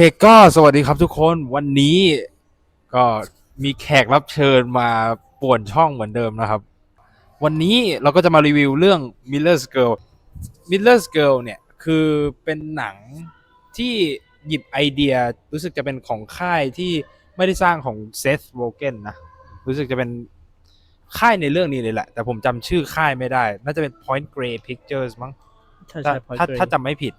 เคก็สวัสดีครับทุกคนวันนี้ก็มีแขกรับเชิญมาป่วนช่องเหมือนเดิมนะครับ วันนี้เราก็จะมารีวิวเรื่อง Miller's Girl Miller's Girl เนี่ยคือเป็นหนังที่หยิบไอเดียรู้สึกจะเป็นของค่ายที่ไม่ได้สร้างของเซ h โ r เกนนะ รู้สึกจะเป็นค่ายในเรื่องนี้เลยแหละ แต่ผมจำชื่อค่ายไม่ได้ น่าจะเป็น Point Grey Pictures มั้งใช่ถ้าใช่ถ้าถ้าจำไม่ผิด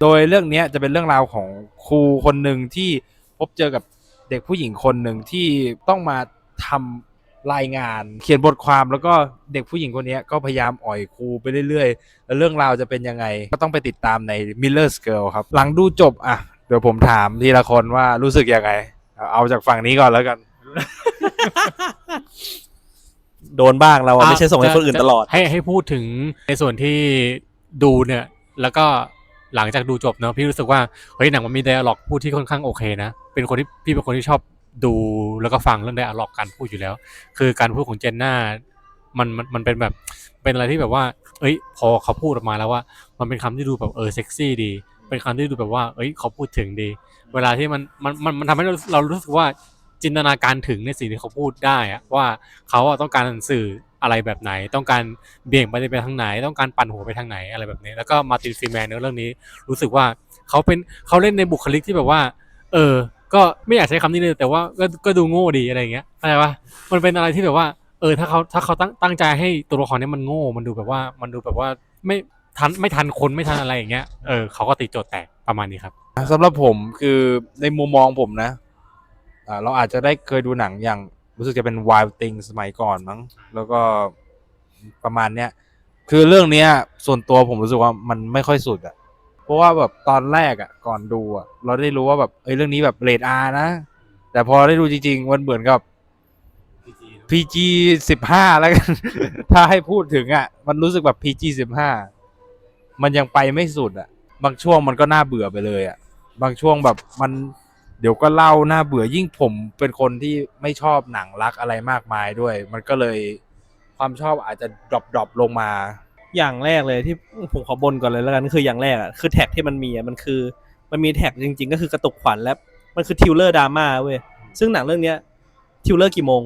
โดยเรื่องเนี้ยจะเป็นเรื่องราวของครูคนหนึ่งที่พบเจอกับเด็กผู้หญิงคนหนึ่งที่ต้องมาทำรายงาน เขียนบทความแล้วก็เด็กผู้หญิงคนเนี้ยก็พยายามอ่อยครูไปเรื่อยๆ แล้วเรื่องราวจะเป็นยังไง ก็ต้องไปติดตามใน Miller's Girl ครับ หลังดูจบอะเดี๋ยวผมถามทีละคนว่ารู้สึกยังไง เอาเอาจากฝั่งนี้ก่อนแล้วกัน โดนบ้างเราอะไม่ใช่ส่งให้คนอื่นตลอด ให้ให้พูดถึงในส่วนที่ดูเนี่ย แล้วก็ หลังจากดูจบเนาะพี่รู้สึกว่าเฮ้ยหนังมันมีไดอะล็อกพูดที่ค่อนข้างโอเคนะ เป็นคนที่พี่เป็นคนที่ชอบดูแล้วก็ฟังเรื่องไดอะล็อกการพูดอยู่แล้ว คือการพูดของเจนน่ามันมันมันเป็นแบบเป็นอะไรที่แบบว่า เอ้ย พอเขาพูดออกมาแล้วว่า มันเป็นคำที่ดูแบบเออเซ็กซี่ดี เป็นคำที่ดูแบบว่า เอ้ยเขาพูดถึงดี เวลาที่มันมันมันมันทำให้เราเรารู้สึกว่า จินตนาการถึงในสิ่งที่เขาพูดได้อะว่าเขาอะต้องการสื่ออะไรแบบไหน ต้องการเบี่ยงไปไปทางไหน ต้องการปั่นหัวไปทางไหนอะไรแบบนี้ แล้วก็มาตินฟรีแมนในเรื่องนี้ รู้สึกว่าเขาเป็นเขาเล่นในบุคลิกที่แบบว่า เออ ก็ไม่อยากใช้คำนี้เลย แต่ว่าก็ก็ดูโง่ดีอะไรเงี้ยเข้าใจปะมันเป็นอะไรที่แบบว่า เออ ถ้าเขาถ้าเขาตั้งตั้งใจให้ตัวละครนี้มันโง่ มันดูแบบว่า มันดูแบบว่าไม่ทันไม่ทันคนไม่ทันอะไรอย่างเงี้ย เออเขาก็ตีโจทย์แตกประมาณนี้ครับสำหรับผมคือในมุมมองผมนะ อ่าเราอาจจะได้เคยดูหนังอย่างรู้สึกจะเป็น Wild Thing สมัยก่อนมั้ง แล้วก็ประมาณเนี้ย คือเรื่องเนี้ย ส่วนตัวผมรู้สึกว่ามันไม่ค่อยสุดอะเพราะว่าแบบตอนแรกอะก่อนดูอะเราได้รู้ว่าแบบเอ้ยเรื่องนี้แบบเรทอานะ แต่พอได้ดูจริงๆ มันเหมือนกับ PG สิบห้าแล้วกัน ถ้าให้พูดถึงอะมันรู้สึกแบบ PG สิบห้ามันยังไปไม่สุดอะบางช่วงมันก็น่าเบื่อไปเลยอะบางช่วงแบบมัน เดี๋ยวก็เล่าน่าเบื่อยิ่งผมเป็นคนที่ไม่ชอบหนังรักอะไรมากมายด้วย มันก็เลยความชอบอาจจะดรอปดรอปลงมา อย่างแรกเลยที่ผมขอบนก่อนเลยแล้วกันคืออย่างแรกอะคือแท็กที่มันมีอะมันคือ มันมีแท็กจริง ๆ ก็คือกระตุกขวัญและมันคือทิวเลอร์ดราม่าเว้ยซึ่งหนังเรื่องเนี้ยทิวเลอร์กี่โมง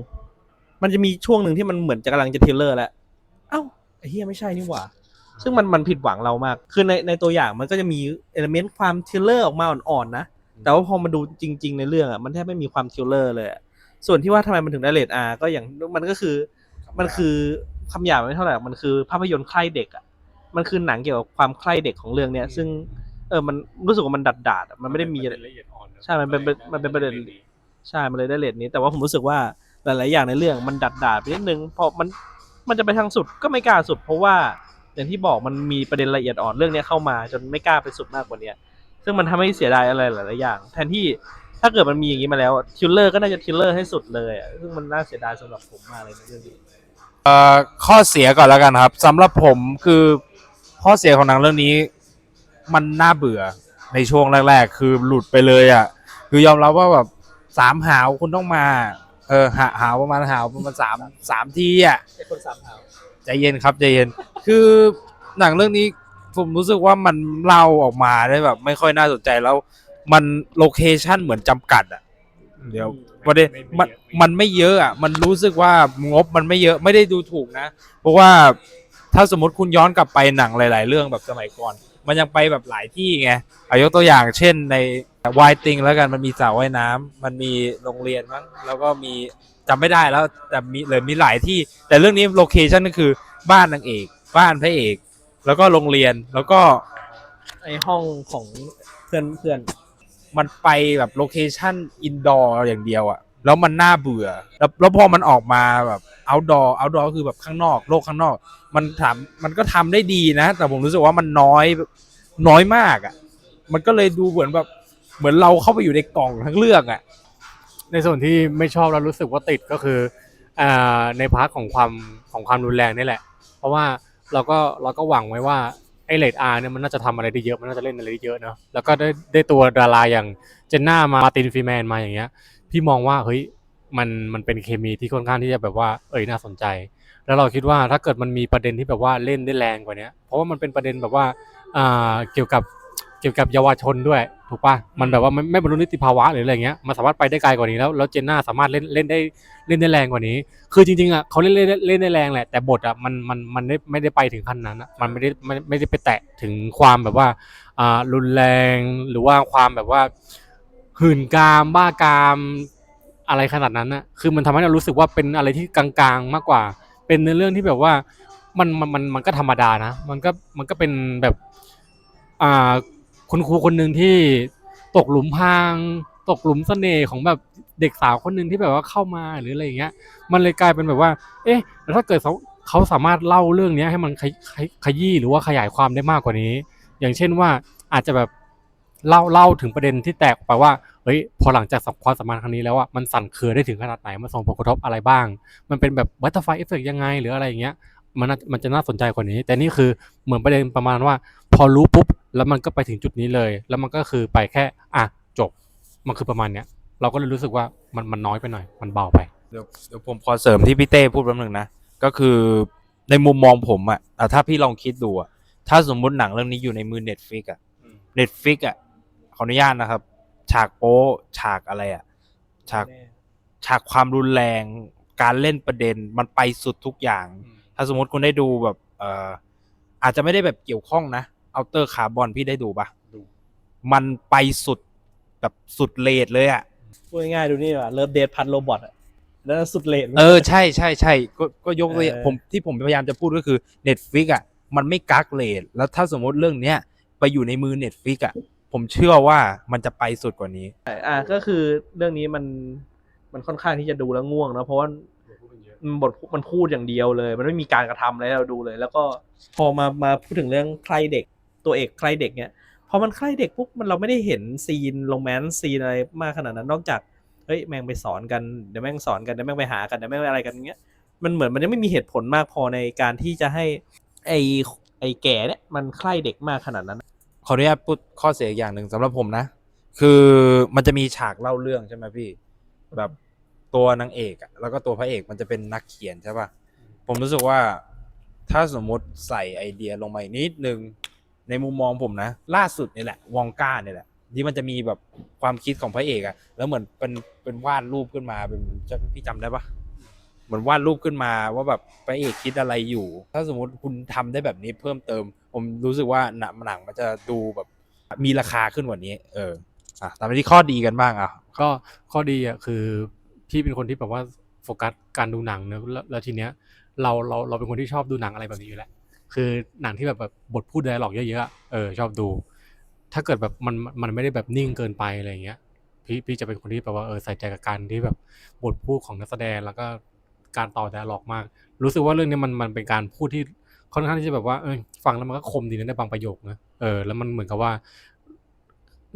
มันจะมีช่วงหนึ่งที่มันเหมือนจะกำลังจะทิวเลอร์แล้วเอ้าไอ้เฮียไม่ใช่นี่หว่าซึ่งมันมันผิดหวังเรามาก คือในในตัวอย่างมันก็จะมีเอลเมนต์ความทิวเลอร์ออกมาอ่อนๆนะ แต่ว่าพอมาดูจริง ๆ ในเรื่องอะมันแทบไม่มีความทิวเลอร์เลยอะส่วนที่ว่าทำไมมันถึงได้เรทอาก็อย่างมันก็คือ มันคือคำหยาบไม่เท่าไหร่มันคือภาพยนตร์ใคร่เด็กอะมันคือหนังเกี่ยวกับความใคร่เด็กของเรื่องเนี้ย ซึ่งเออมันรู้สึกว่ามันดัดดาดๆอะมันไม่ได้มีอะไรละเอียดอ่อนใช่มันเป็นมันเป็นประเด็นใช่มันเลยได้เรทนี้ แต่ว่าผมรู้สึกว่าหลายๆอย่างในเรื่องมันดัดดาดๆไปนิดนึงเพราะมันมันจะไปทางสุดก็ไม่กล้าสุด เพราะว่าอย่างที่บอกมันมีประเด็นละเอียดอ่อนเรื่องเนี้ยเข้ามาจนไม่กล้าไปสุดมากกว่าเนี้ย ซึ่งมันทำให้เสียดายอะไรหลายๆอย่าง แทนที่ถ้าเกิดมันมีอย่างนี้มาแล้วทิลเลอร์ก็น่าจะทิลเลอร์ให้สุดเลยอะซึ่งมันน่าเสียดายสำหรับผมมากเลยในเรื่องนี้เอ่อข้อเสียก่อนแล้วกันครับสำหรับผมคือข้อเสียของหนังเรื่องนี้ มันน่าเบื่อในช่วงแรก ๆ คือหลุดไปเลยอะ คือยอมรับว่าแบบสามหาวคุณต้องมา เออหาหาวประมาณหาวประมาณสามสามทีอะไอ้คนสามเท้าใจเย็นครับใจเย็น คือหนังเรื่องนี้ ผมรู้สึกว่ามันเล่าออกมาได้แบบ ไม่ค่อยน่าสนใจแล้ว มันโลเคชั่นเหมือนจำกัดอะ เดี๋ยวประเด็นมันมันไม่เยอะอะ มันรู้สึกว่างบมันไม่เยอะไม่ได้ดูถูกนะ เพราะว่าถ้าสมมติคุณย้อนกลับไปหนังหลาย ๆ เรื่องแบบสมัยก่อน มันยังไปแบบหลายที่ไงอายกตัวอย่างเช่นในวายติงแล้วกันมันมีสระว่ายน้ำมันมีโรงเรียนมั้งแล้วก็มีจำไม่ได้แล้วแต่มีเลยมีหลายที่ แต่เรื่องนี้โลเคชั่นก็คือบ้านนางเอก บ้านพระเอก แล้วก็โรงเรียนแล้วก็ไอห้องของเพื่อนเพื่อนมันไปแบบโลเคชั่นอินดอร์อย่างเดียวอะแล้วมันน่าเบื่อ แล้วแล้วพอมันออกมาแบบเอาดอร์เอาดอร์คือแบบข้างนอกโลกข้างนอก มันถามมันก็ทำได้ดีนะ แต่ผมรู้สึกว่ามันน้อยน้อยมากอะมันก็เลยดูเหมือนแบบเหมือนเราเข้าไปอยู่ในกล่องทั้งเรื่องอะในส่วนที่ไม่ชอบแล้วรู้สึกว่าติดก็คืออ่าในพาร์ทของความของความรุนแรงนี่แหละ เพราะว่า เราก็เราก็หวังไว้ว่าไอเลดอาร์เนี่ยมันน่าจะทำอะไรได้เยอะมันน่าจะเล่นอะไรได้เยอะเนาะแล้วก็ได้ได้ตัวดาราอย่างเจนน่ามามาตินฟรีแมนมาอย่างเงี้ย พี่มองว่าเฮ้ยมันมันเป็นเคมีที่ค่อนข้างที่จะแบบว่าเอ้ยน่าสนใจ แล้วเราคิดว่าถ้าเกิดมันมีประเด็นที่แบบว่าเล่นได้แรงกว่านี้เพราะว่ามันเป็นประเด็นแบบว่าอ่าเกี่ยวกับเกี่ยวกับเยาวชนด้วย ถูกปะมันแบบว่าไม่ไม่บรรลุนิติภาวะหรืออะไรเงี้ยมันสามารถไปได้ไกลกว่านี้แล้วแล้วเจนน่าสามารถเล่นเล่นได้เล่นได้แรงกว่านี้ คือจริงๆอะเขาเล่นเล่นเล่นได้แรงแหละแต่บทอะมันมันมันไม่ไม่ได้ไปถึงขั้นนั้นอะมันไม่ได้ไม่ไม่ได้ไปแตะถึงความแบบว่าอ่ารุนแรงหรือว่าความแบบว่าหื่นกามบ้ากามอะไรขนาดนั้นอะคือมันทำให้เรารู้สึกว่าเป็นอะไรที่กลางๆมากกว่า เป็นเนื้อเรื่องที่แบบว่ามันมันมันมันก็ธรรมดานะ มันก็มันก็เป็นแบบอ่า คุณครูคนหนึ่งที่ตกหลุมพราง ตกหลุมเสน่ห์ของแบบเด็กสาวคนหนึ่งที่แบบว่าเข้ามาหรืออะไรอย่างเงี้ย มันเลยกลายเป็นแบบว่า เอ๊ะแล้วถ้าเกิดเขาเขาสามารถเล่าเรื่องนี้ให้มันขยขยขยี้หรือว่าขยายความได้มากกว่านี้ อย่างเช่นว่าอาจจะแบบเล่าเล่าถึงประเด็นที่แตกออกไปว่าเฮ้ยพอหลังจากสความสัมพันธ์ครั้งนี้แล้วอะมันสั่นเครือได้ถึงขนาดไหนมันส่งผลกระทบอะไรบ้าง มันเป็นแบบบัตเตอร์ไฟเอฟเฟกยังไงหรืออะไรอย่างเงี้ยมันน่ามันจะน่าสนใจกว่านี้ แต่นี่คือเหมือนประเด็นประมาณว่า พอรู้ปุ๊บ แล้วมันก็ไปถึงจุดนี้เลย แล้วมันก็คือไปแค่อะจบมันคือประมาณเนี้ยเราก็เลยรู้สึกว่ามันมันน้อยไปหน่อย มันเบาไปเดี๋ยวเดี๋ยวผมขอเสริมที่พี่เต้พูดแป๊บนึงนะ ก็คือในมุมมองผมอะอะถ้าพี่ลองคิดดูอะถ้าสมมุติหนังเรื่องนี้อยู่ในมือเน็ตฟิกอะเน็ตฟิกอะขออนุญาตนะครับ ฉากโป๊ฉากอะไรอะฉากฉากความรุนแรง การเล่นประเด็นมันไปสุดทุกอย่าง ถ้าสมมติคุณได้ดูแบบเอ่ออาจจะไม่ได้แบบเกี่ยวข้องนะ เอาเตอร์คาร์บอนพี่ได้ดูปะดู มันไปสุดแบบสุดเลทเลยอะ พูดง่ายๆดูนี่ว่ะเลิฟเดทพันโรบอทอะแล้วสุดเลนเออใช่ใช่ใช่ก็ก็ยกตัวอย่างเออผมที่ผมพยายามจะพูดก็คือ Netflix อะมันไม่กักเลทแล้วถ้าสมมติเรื่องเนี้ยไปอยู่ในมือ Netflix อะผมเชื่อว่ามันจะไปสุดกว่านี้ อะก็คือเรื่องนี้มันมันค่อนข้างที่จะดูแล้วง่วงนะเพราะว่ามันบทมันพูดอย่างเดียวเลย มันไม่มีการกระทำอะไรให้เราดูเลย แล้วก็พอมามาพูดถึงเรื่องใครเด็ก ตัวเอกใครเด็กเนี่ยพอมันใครเด็กปุ๊บมันเราไม่ได้เห็นซีนโรแมนต์ซีนอะไรมากขนาดนั้นนอกจากเฮ้ยแม่งไปสอนกันเดี๋ยวแม่งสอนกันเดี๋ยวแม่งไปหากันเดี๋ยวแม่งอะไรกันอย่างเงี้ยมันเหมือนมันยังไม่มีเหตุผลมากพอในการที่จะให้ไอไอแก่เนี่ยมันใคร่เด็กมากขนาดนั้น ขออนุญาตพูดข้อเสียอย่างหนึ่งสำหรับผมนะ คือมันจะมีฉากเล่าเรื่องใช่ไหมพี่แบบตัวนางเอกอะแล้วก็ตัวพระเอกมันจะเป็นนักเขียนใช่ป่ะผมรู้สึกว่าถ้าสมมติใส่ไอเดียลงมาอีกนิดนึง ในมุมมองผมนะ ล่าสุดนี่แหละวองก้าเนี่ยแหละที่มันจะมีแบบความคิดของพระเอกอะแล้วเหมือนเป็นเป็นวาดรูปขึ้นมาเป็นพี่จำได้ปะเหมือนวาดรูปขึ้นมาว่าแบบพระเอกคิดอะไรอยู่ ถ้าสมมติคุณทำได้แบบนี้เพิ่มเติม ผมรู้สึกว่าหนังหนังมันจะดูแบบมีราคาขึ้นกว่านี้ เอออะตามไปที่ข้อดีกันบ้างอะก็ข้อดีอะคือพี่เป็นคนที่แบบว่าโฟกัสการดูหนังเนอะแล้วแล้วทีเนี้ยเราเราเราเป็นคนที่ชอบดูหนังอะไรแบบนี้อยู่แล้ว คือหนังที่แบบแบบบทพูดไดอะล็อกเยอะๆเออชอบดู ถ้าเกิดแบบมันมันไม่ได้แบบนิ่งเกินไปอะไรเงี้ยพี่พี่จะเป็นคนที่แบบว่าเออใส่ใจกับการที่แบบบทพูดของนักแสดงแล้วก็การต่อไดอะล็อกมาก รู้สึกว่าเรื่องนี้มันมันเป็นการพูดที่ค่อนข้างที่จะแบบว่าเออฟังแล้วมันก็คมดีนะในบางประโยคนะเออแล้วมันเหมือนกับว่า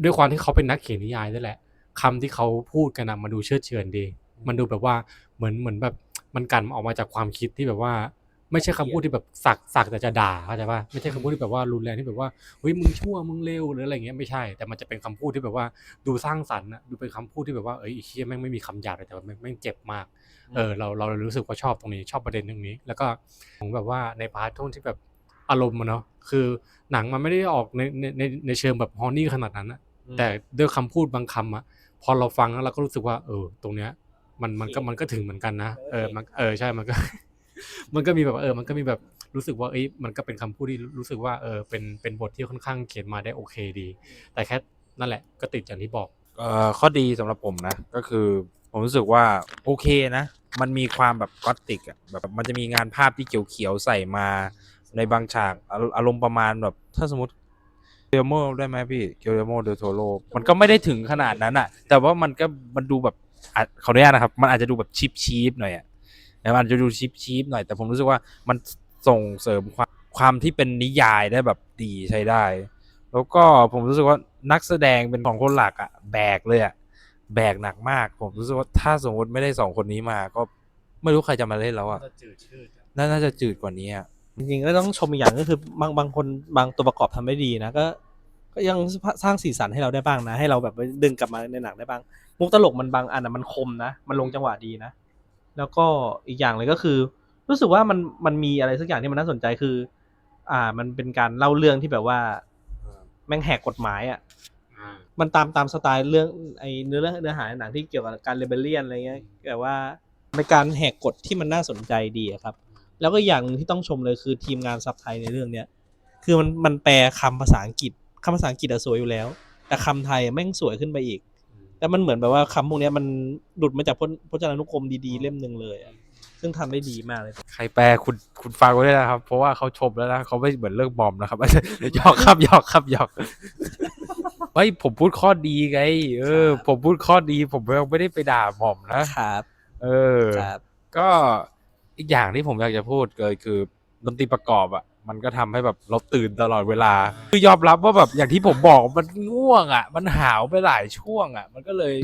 ด้วยความที่เขาเป็นนักเขียนนิยายด้วยแหละคำที่เขาพูดกันนะมันดูเชื่อเฉือนดี มันดูแบบว่าเหมือนเหมือนแบบมันกันออกมาจากความคิดที่แบบว่า ไม่ใช่คำพูดที่แบบสักสักแต่จะด่าเข้าใจป่ะไม่ใช่คำพูดที่แบบว่ารุนแรงที่แบบว่าเฮ้ยมึงชั่วมึงเลวหรืออะไรเงี้ยไม่ใช่ แต่มันจะเป็นคำพูดที่แบบว่าดูสร้างสรรค์นะดูเป็นคำพูดที่แบบว่าเอ้ยไอ้เฮียแม่งไม่มีคำหยาบเลยแต่ว่าแม่งแม่งเจ็บมากเออเราเรารู้สึกว่าชอบตรงนี้ชอบประเด็นตรงนี้ แล้วก็ของแบบว่าในพาร์ทโทนที่แบบอารมณ์อะเนาะคือหนังมันไม่ได้ออกในในในในเชิงแบบฮอนนี่ขนาดนั้นอะแต่ด้วยคำพูดบางคำอะพอเราฟังแล้วเราก็รู้สึกว่าเออตรงเนี้ยมันมันก็มันก็ถึงเหมือนกันนะเออมันเออใช่มันก็ มันก็มีแบบเออ มันก็มีแบบรู้สึกว่าเอ้ยมันก็เป็นคำพูดที่รู้สึกว่าเออเป็นเป็นบทที่ค่อนข้างเขียนมาได้โอเคดี แต่แค่นั่นแหละก็ติดอย่างที่บอกเอ่อข้อดีสำหรับผมนะ ก็คือผมรู้สึกว่าโอเคนะ มันมีความแบบกอตติกอะแบบมันจะมีงานภาพที่เขียวๆใส่มาในบางฉากอารมณ์ประมาณแบบถ้าสมมติเกลโมได้ไหมพี่เกลโมเดโทโรมันก็ไม่ได้ถึงขนาดนั้นอะแต่ว่ามันก็มันดูแบบขออนุญาตนะครับ มันอาจจะดูแบบชิปชีพหน่อยอะ นะมันอาจจะดูชิปชีพหน่อยแต่ผมรู้สึกว่ามันส่งเสริมความความที่เป็นนิยายได้แบบดีใช้ได้ แล้วก็ผมรู้สึกว่านักแสดงเป็นของคนหลักอะแบกเลยอะแบกหนักมาก ผมรู้สึกว่าถ้าสมมติไม่ได้สองคนนี้มา ก็ไม่รู้ใครจะมาเล่นแล้วอะน่าน่าจะจืดกว่านี้อะจริงๆก็ต้องชมอีกอย่างก็คือบางบางคนบางตัวประกอบทำได้ดีนะก็ก็ยังสร้างสีสันให้เราได้บ้างนะ ให้เราแบบดึงกลับมาในหนังได้บ้าง มุกตลกมันบางอันอะมันคมนะ มันลงจังหวะดีนะ แล้วก็อีกอย่างเลยก็คือ รู้สึกว่ามันมันมีอะไรสักอย่างที่มันน่าสนใจคือ อ่า มันเป็นการเล่าเรื่องที่แบบว่า แม่งแหกกฎหมายอะมันตามตามสไตล์เรื่องไอเนื้อเรื่องเนื้อหาในหนังที่เกี่ยวกับการเรเบเลียนอะไรเงี้ยแต่ว่าเป็นการแหกกฎที่มันน่าสนใจดีอะครับ แล้วก็อย่างหนึ่งที่ต้องชมเลยคือทีมงานซับไทยในเรื่องเนี้ยคือมันมันแปลคำภาษาอังกฤษคำภาษาอังกฤษอะสวยอยู่แล้ว แต่คำไทยอะแม่งสวยขึ้นไปอีก แต่มันเหมือนแบบว่าคำพวกเนี้ยมันหลุดมาจากพจพจนานุกรมดีๆเล่มหนึ่งเลยอะซึ่งทำได้ดีมากเลย ใครแปลคุณคุณฟังไว้ด้วยนะครับ เพราะว่าเขาชมแล้วนะเขาไม่เหมือนเรื่องบอมนะครับ หยอกครับหยอกครับหยอกเฮ้ยผมพูดข้อดีไง เออผมพูดข้อดี ผมยังไม่ได้ไปด่าบอมนะ ครับเออ ครับ ก็อีกอย่างที่ผมอยากจะพูดเลยคือดนตรีประกอบอะ มันก็ทำให้แบบเราตื่นตลอดเวลา คือยอมรับว่าแบบอย่างที่ผมบอกมันง่วงอะ มันหาวไปหลายช่วงอะ มันก็เลย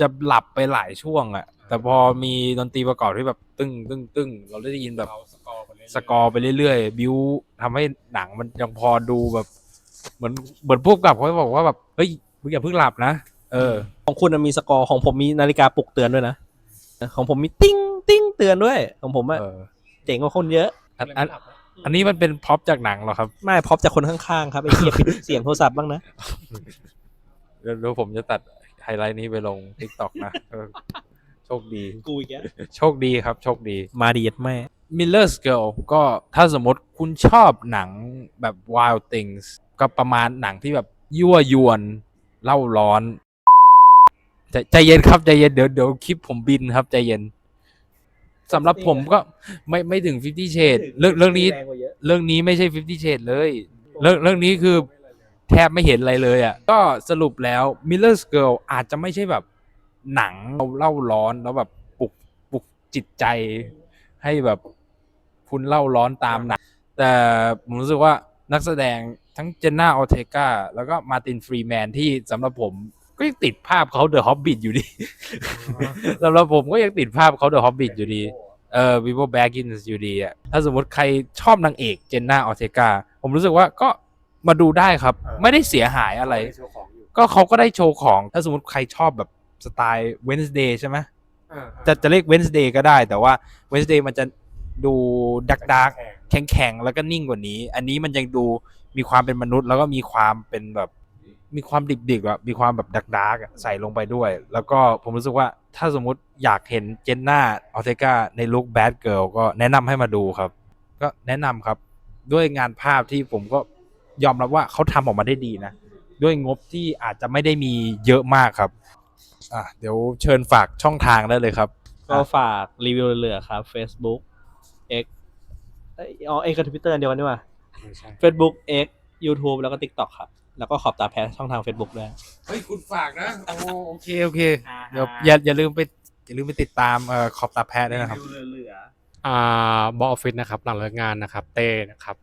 จะหลับไปหลายช่วงอะ แต่พอมีดนตรีประกอบที่แบบตึ้งตึ้งตึ้งเราได้ยินแบบสกอร์ไปเรื่อยๆบิวทำให้หนังมันยังพอดูแบบเหมือนเหมือนพวกกับเขาบอกว่าแบบเฮ้ยมึงอย่าเพิ่งหลับนะเออ ของคุณอะมีสกอร์ของผมมีนาฬิกาปลุกเตือนด้วยนะของผมมีติ้งติ้งเตือนด้วย ของผมอะเออเจ๋งกว่าคนเยอะอัน อันอันนี้มันเป็นพร็อพจากหนังเหรอครับไม่พร้อมจากคนข้างๆครับไอ้เหี้ยปิดเสียงโทรศัพท์บ้างนะ เดี๋ยวเดี๋ยวผมจะตัดไฮไลท์นี้ไปลง t ิ k t o k นะเออโชคดี กูอีกแล้วโชคดีครับ โชคดี มาดีดแม่ Miller's Girl ก็ถ้าสมมติคุณชอบหนังแบบ Wild Things ก็ประมาณหนังที่แบบยั่วยวนเล่าร้อนใจใจเย็นครับ ใจเย็นเดี๋ยวเดี๋ยวคลิปผมบินครับ ใจเย็น สำหรับผมก็ไม่ไม่ถึง 50 Shades เรื่องเรื่องนี้แรงกว่าเยอะเรื่องนี้ไม่ใช่ 50 Shades เลย เรื่องเรื่องนี้คือแทบไม่เห็นอะไรเลยอะ ก็สรุปแล้ว Miller's Girl อาจจะไม่ใช่แบบหนังเล่าร้อนแล้วแบบปลุกปลุกจิตใจ ให้แบบคุณเล่าร้อนตามหนัง แต่ผมรู้สึกว่านักแสดงทั้งเจนน่าออเทกาแล้วก็มาตินฟรีแมนที่สำหรับผม ก็ยังติดภาพเขาเดอะฮอบบิทอยู่ดีสำหรับผมก็ยังติดภาพเขาเดอะฮอบบิทอยู่ดีเออวิโ o แบกินอยู่ดีอะถ้าสมมติใครชอบนางเอกเจนน่าออเทกาผมรู้สึกว่าก็มาดูได้ครับ ไม่ได้เสียหายอะไร ก็เขาก็ได้โชว์ของ ถ้าสมมติใครชอบแบบสไตล์ Wednesday ใช่ไหมจะจะเรียก Wednesday ก็ได้ แต่ว่า Wednesday มันจะดูดักดักแข็งแข็งๆแล้วก็นิ่งกว่านี้ อันนี้มันยังดูมีความเป็นมนุษย์แล้วก็มีความเป็นแบบ มีความดิบๆอะมีความแบบดักดักใส่ลงไปด้วย แล้วก็ผมรู้สึกว่าถ้าสมมุติอยากเห็นเจนน่าออเทกาในลุคแบดเกิลก็แนะนำให้มาดูครับ ก็แนะนำครับด้วยงานภาพที่ผมก็ยอมรับว่าเขาทำออกมาได้ดีนะ ด้วยงบที่อาจจะไม่ได้มีเยอะมากครับอะเดี๋ยวเชิญฝากช่องทางได้เลยครับ ก็ฝากรีวิวเหลือๆครับ Facebook X เอ้ยอ๋อ X กับ Twitter อันเดียวกันนี่หว่า Facebook X YouTube แล้วก็ TikTok ครับ แล้วก็ขอบตาแพทช่องทาง Facebook ด้วย เฮ้ยคุณฝากนะโอโอเคโอเคอ่าเดี๋ยวอย่าอย่าลืมไปอย่าลืมไปติดตามเอ่อขอบตาแพทย์ด้วยนะครับเหลืออ่าบอออฟฟิศนะครับ หลังเลิกงานนะครับเต้นะครับ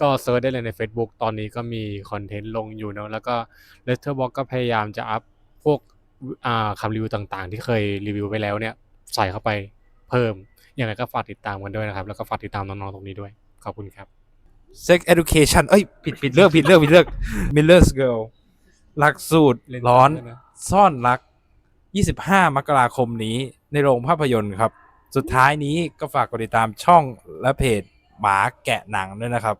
ก็เซิร์ชได้เลยใน Facebook ตอนนี้ก็มีคอนเทนต์ลงอยู่เนอะแล้วก็เลสเตอร์บ็อกก็พยายามจะอัพพวกอ่าคำรีวิวต่างๆ ที่เคยรีวิวไปแล้วเนี่ยใส่เข้าไปเพิ่มยังไงก็ฝากติดตามกันด้วยนะครับ แล้วก็ฝากติดตามน้องๆตรงนี้ด้วย ขอบคุณครับ Sex Education เอ้ยผิดผิดเรื่องผิดเรื่องผิดเรื่อง Miller's Girl หลักสูตรร้อนซ่อนรัก 25 มกราคมนี้ในโรงภาพยนตร์ครับ สุดท้ายนี้ก็ฝากกดติดตามช่องและเพจหมาแกะหนังด้วยนะครับ